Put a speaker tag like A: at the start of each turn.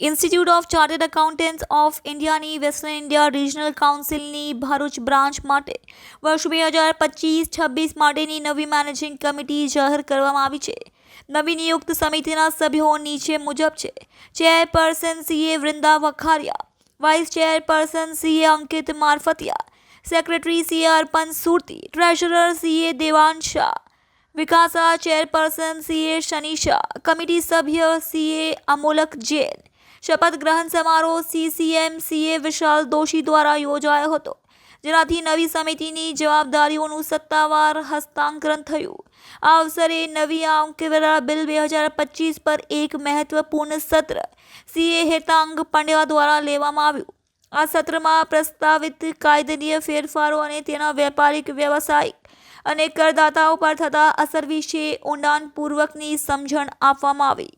A: Institute of chartered accountants of ઇન્ડિયાની western India regional કાઉન્સિલની Bharuch branch માટે વર્ષ બે હજાર પચીસ છવ્વીસ માટેની નવી મેનેજિંગ કમિટી જાહેર કરવામાં આવી છે. નવી નિયુક્ત સમિતિના સભ્યો નીચે મુજબ છે. Chairperson CA Vrinda Vakharia vice chairperson CA Ankit Marfatia secretary CA Arpan Surti treasurer CA Devan Shah, વિકાસા chairperson CA Shanisha committee સભ્ય સીએ અમોલક જૈન શપથ ગ્રહણ સમારોહ સીસીએમ સીએ વિશાલ દોશી દ્વારા યોજાયો હતો, જેનાથી નવી સમિતિની જવાબદારીઓનું સત્તાવાર હસ્તાંતરણ થયું. આ અવસરે નવી આવકવેરા બિલ બે હજાર પચીસ પર એક મહત્વપૂર્ણ સત્ર સીએ હેતાંગ પંડ્યા દ્વારા લેવામાં આવ્યું. આ સત્રમાં પ્રસ્તાવિત કાયદનીય ફેરફારો અને તેના વેપારિક વ્યવસાયિક અને કરદાતાઓ પર થતા અસર વિશે ઊંડાણપૂર્વકની સમજણ આપવામાં આવી.